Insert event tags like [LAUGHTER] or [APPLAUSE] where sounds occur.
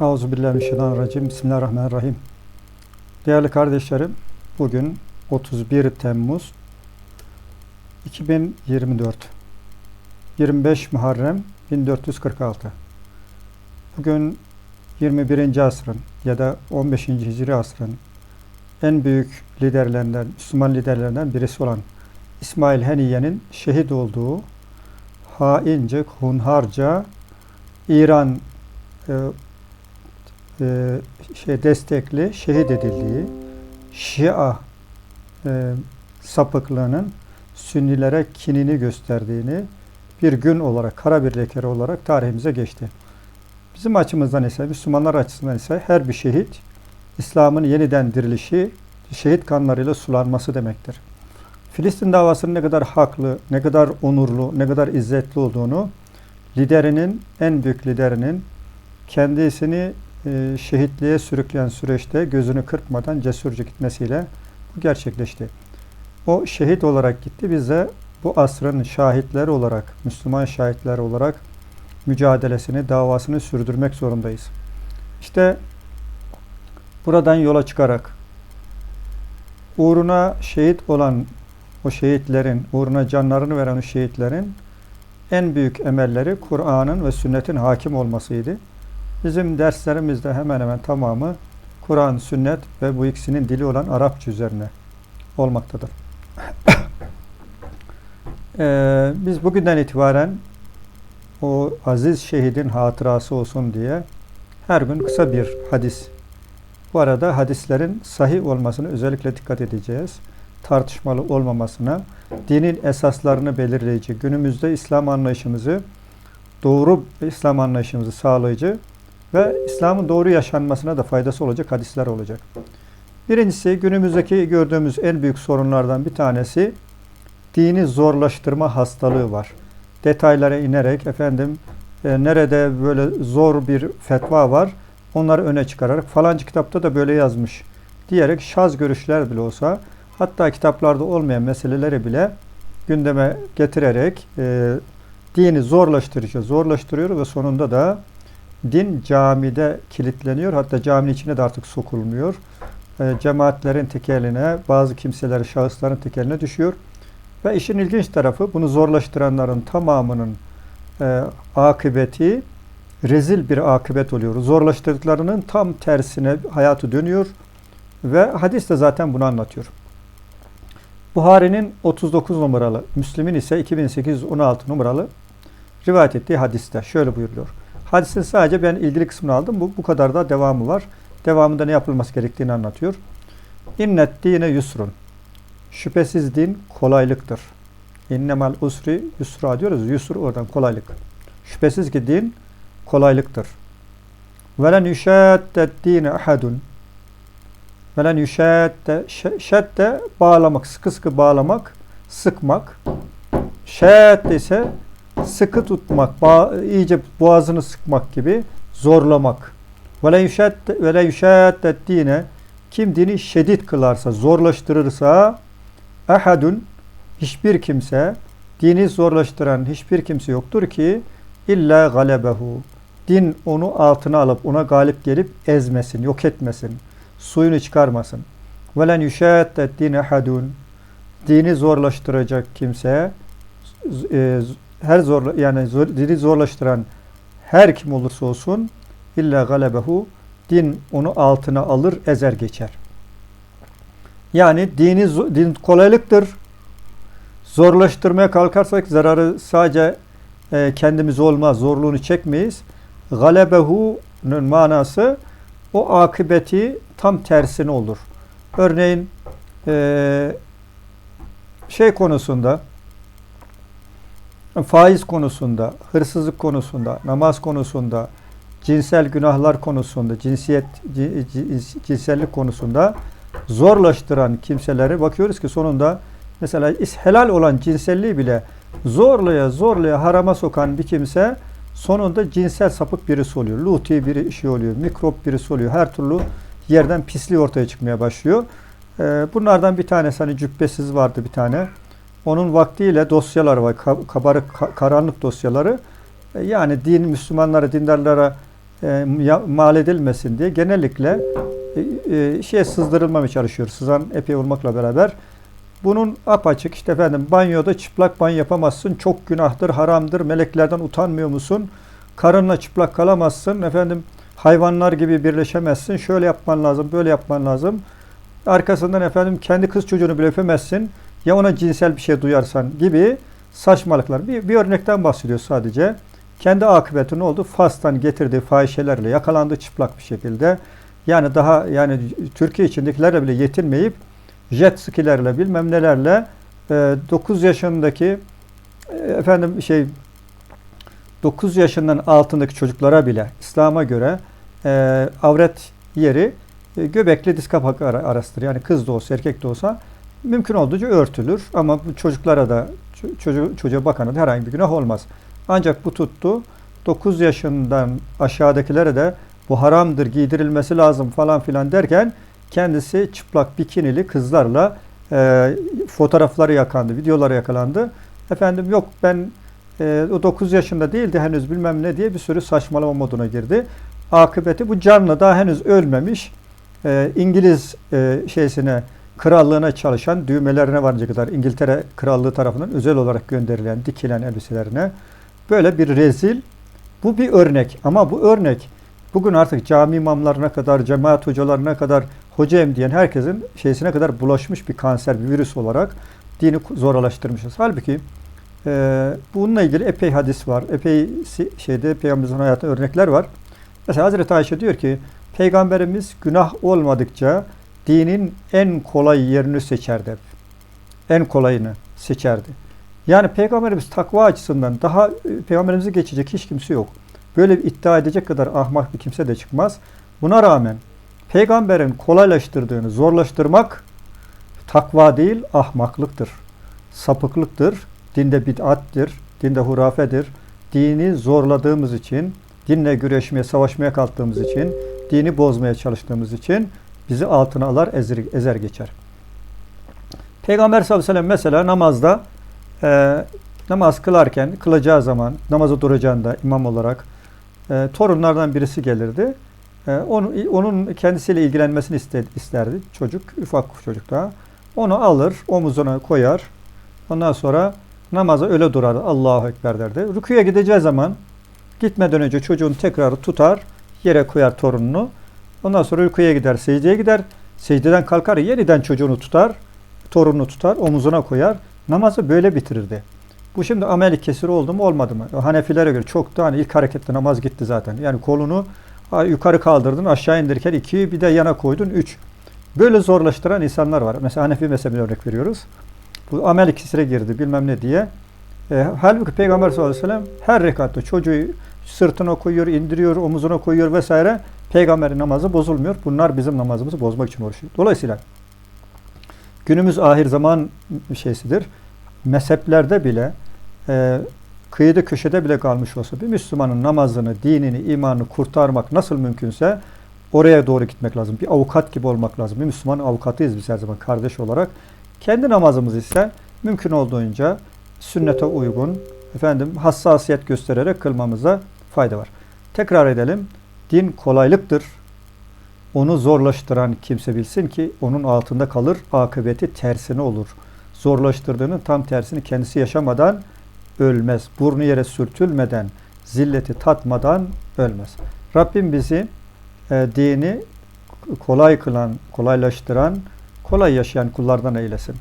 Euzubillahimineşşeytanirracim. Bismillahirrahmanirrahim. Değerli kardeşlerim, bugün 31 Temmuz 2024. 25 Muharrem 1446. Bugün 21. asrın ya da 15. Hicri asrın en büyük liderlerinden, Müslüman liderlerinden birisi olan İsmail Heniye'nin şehit olduğu haince, hunharca İran e, e, şey destekli şehit edildiği Şia e, sapıklığının Sünnilere kinini gösterdiğini bir gün olarak, kara bir lekere olarak tarihimize geçti. Bizim açımızdan ise, Müslümanlar açısından ise her bir şehit, İslam'ın yeniden dirilişi, şehit kanlarıyla sulanması demektir. Filistin davasının ne kadar haklı, ne kadar onurlu, ne kadar izzetli olduğunu liderinin, en büyük liderinin kendisini e, şehitliğe sürükleyen süreçte gözünü kırpmadan cesurca gitmesiyle bu gerçekleşti. O şehit olarak gitti. Biz de bu asrın şahitleri olarak, Müslüman şahitler olarak mücadelesini, davasını sürdürmek zorundayız. İşte buradan yola çıkarak uğruna şehit olan o şehitlerin, uğruna canlarını veren o şehitlerin en büyük emelleri Kur'an'ın ve sünnetin hakim olmasıydı. Bizim derslerimizde hemen hemen tamamı Kur'an, sünnet ve bu ikisinin dili olan Arapça üzerine olmaktadır. [COUGHS] ee, biz bugünden itibaren o aziz şehidin hatırası olsun diye her gün kısa bir hadis. Bu arada hadislerin sahih olmasını özellikle dikkat edeceğiz. Tartışmalı olmamasına, dinin esaslarını belirleyici, günümüzde İslam anlayışımızı, doğru İslam anlayışımızı sağlayıcı ve İslam'ın doğru yaşanmasına da faydası olacak hadisler olacak. Birincisi günümüzdeki gördüğümüz en büyük sorunlardan bir tanesi dini zorlaştırma hastalığı var. Detaylara inerek efendim e, nerede böyle zor bir fetva var onları öne çıkararak falanca kitapta da böyle yazmış diyerek şaz görüşler bile olsa hatta kitaplarda olmayan meseleleri bile gündeme getirerek e, dini zorlaştırıcı zorlaştırıyor ve sonunda da din camide kilitleniyor. Hatta caminin içine de artık sokulmuyor. E, cemaatlerin tekeline, bazı kimselerin, şahısların tekeline düşüyor. Ve işin ilginç tarafı bunu zorlaştıranların tamamının e, akıbeti rezil bir akıbet oluyor. Zorlaştırdıklarının tam tersine hayatı dönüyor ve hadis de zaten bunu anlatıyor. Buhari'nin 39 numaralı, Müslim'in ise 2816 numaralı rivayet ettiği hadiste şöyle buyuruyor. Hadisin sadece ben ilgili kısmını aldım. Bu, bu kadar da devamı var. Devamında ne yapılması gerektiğini anlatıyor. İnnet dine yusrun. Şüphesiz din kolaylıktır. İnnemel usri yusra diyoruz. Yusur oradan kolaylık. Şüphesiz ki din kolaylıktır. Velen yüşeddet dine ahadun. Velen yüşedde şedde bağlamak, sıkı sıkı bağlamak, sıkmak. Şedde ise sıkı tutmak, iyice boğazını sıkmak gibi zorlamak. Ve la yüşeddet dine kim dini şiddet kılarsa, zorlaştırırsa ahadun hiçbir kimse dini zorlaştıran hiçbir kimse yoktur ki illa galebehu. Din onu altına alıp ona galip gelip ezmesin, yok etmesin, suyunu çıkarmasın. Ve len yüşeddet dine ahadun. Dini zorlaştıracak kimse e, her zor yani zor, dini zorlaştıran her kim olursa olsun illa galebehu din onu altına alır ezer geçer. Yani dini din kolaylıktır. Zorlaştırmaya kalkarsak zararı sadece e, kendimiz olmaz, zorluğunu çekmeyiz. Galebehu'nun manası o akıbeti tam tersine olur. Örneğin e, şey konusunda faiz konusunda, hırsızlık konusunda, namaz konusunda, cinsel günahlar konusunda, cinsiyet, cinsellik konusunda zorlaştıran kimseleri bakıyoruz ki sonunda mesela helal olan cinselliği bile zorlaya zorlaya harama sokan bir kimse sonunda cinsel sapık birisi oluyor. Luti bir şey oluyor, mikrop birisi oluyor. Her türlü yerden pisliği ortaya çıkmaya başlıyor. Ee, bunlardan bir tanesi hani cübbesiz vardı bir tane. Onun vaktiyle dosyalar var, kabarık, karanlık dosyaları. E, yani din, Müslümanlara, dindarlara e, mal edilmesin diye genellikle şeye sızdırılmamaya çalışıyor. Sızan epey olmakla beraber. Bunun apaçık işte efendim banyoda çıplak banyo yapamazsın. Çok günahtır, haramdır. Meleklerden utanmıyor musun? Karınla çıplak kalamazsın. Efendim hayvanlar gibi birleşemezsin. Şöyle yapman lazım, böyle yapman lazım. Arkasından efendim kendi kız çocuğunu bile öpemezsin. Ya ona cinsel bir şey duyarsan gibi saçmalıklar. Bir, bir örnekten bahsediyor sadece. Kendi akıbeti ne oldu? Fas'tan getirdiği fahişelerle yakalandı çıplak bir şekilde. Yani daha yani Türkiye içindekilerle bile yetinmeyip jet skilerle bilmem nelerle e, 9 yaşındaki e, efendim şey 9 yaşından altındaki çocuklara bile İslam'a göre e, avret yeri e, göbekli diz kapak. Yani kız da olsa erkek de olsa mümkün olduğunca örtülür. Ama bu çocuklara da ço- çocuğu, çocuğa bakana da herhangi bir günah olmaz. Ancak bu tuttu. 9 yaşından aşağıdakilere de bu haramdır giydirilmesi lazım falan filan derken kendisi çıplak bikinili kızlarla e, fotoğrafları yakandı, videoları yakalandı. Efendim yok ben e, o 9 yaşında değildi henüz bilmem ne diye bir sürü saçmalama moduna girdi. Akıbeti bu canlı daha henüz ölmemiş. E, İngiliz e, şeysine krallığına çalışan düğmelerine varınca kadar İngiltere krallığı tarafından özel olarak gönderilen dikilen elbiselerine böyle bir rezil bu bir örnek ama bu örnek bugün artık cami imamlarına kadar cemaat hocalarına kadar hocayım diyen herkesin şeysine kadar bulaşmış bir kanser bir virüs olarak dini zorlaştırmışız. Halbuki e, bununla ilgili epey hadis var. Epey şeyde peygamberimizin hayatında örnekler var. Mesela Hazreti Ayşe diyor ki peygamberimiz günah olmadıkça dinin en kolay yerini seçerdi. En kolayını seçerdi. Yani peygamberimiz takva açısından daha e, peygamberimizi geçecek hiç kimse yok. Böyle bir iddia edecek kadar ahmak bir kimse de çıkmaz. Buna rağmen peygamberin kolaylaştırdığını zorlaştırmak takva değil ahmaklıktır. Sapıklıktır. Dinde bid'attir. Dinde hurafedir. Dini zorladığımız için, dinle güreşmeye, savaşmaya kalktığımız için, dini bozmaya çalıştığımız için bizi altına alar, ezer, ezer geçer. Peygamber sallallahu aleyhi ve sellem mesela namazda e, namaz kılarken, kılacağı zaman, namaza duracağında imam olarak e, torunlardan birisi gelirdi. E, onu, onun kendisiyle ilgilenmesini iste- isterdi çocuk, ufak çocuk daha. Onu alır, omuzuna koyar. Ondan sonra namaza öyle durar. Allahu Ekber derdi. Rüküye gideceği zaman gitmeden önce çocuğun tekrar tutar, yere koyar torununu. Ondan sonra rüküye gider, secdeye gider. Secdeden kalkar, yeniden çocuğunu tutar, torununu tutar, omuzuna koyar. Namazı böyle bitirirdi. Bu şimdi ameli kesiri oldu mu olmadı mı? Hanefilere göre çok da hani ilk harekette namaz gitti zaten. Yani kolunu yukarı kaldırdın, aşağı indirirken iki, bir de yana koydun üç. Böyle zorlaştıran insanlar var. Mesela Hanefi mezhebine örnek veriyoruz. Bu amel kesire girdi bilmem ne diye. E, halbuki Peygamber sallallahu aleyhi ve sellem her rekatta çocuğu sırtına koyuyor, indiriyor, omuzuna koyuyor vesaire. Peygamberin namazı bozulmuyor. Bunlar bizim namazımızı bozmak için uğraşıyor. Dolayısıyla günümüz ahir zaman şeysidir. Mezheplerde bile e, kıyıda köşede bile kalmış olsa bir Müslümanın namazını, dinini, imanını kurtarmak nasıl mümkünse oraya doğru gitmek lazım. Bir avukat gibi olmak lazım. Bir Müslüman avukatıyız biz her zaman kardeş olarak. Kendi namazımız ise mümkün olduğunca sünnete uygun, efendim hassasiyet göstererek kılmamıza fayda var. Tekrar edelim. Din kolaylıktır. Onu zorlaştıran kimse bilsin ki onun altında kalır, akıbeti tersine olur. Zorlaştırdığının tam tersini kendisi yaşamadan ölmez. Burnu yere sürtülmeden, zilleti tatmadan ölmez. Rabbim bizi e, dini kolay kılan, kolaylaştıran, kolay yaşayan kullardan eylesin.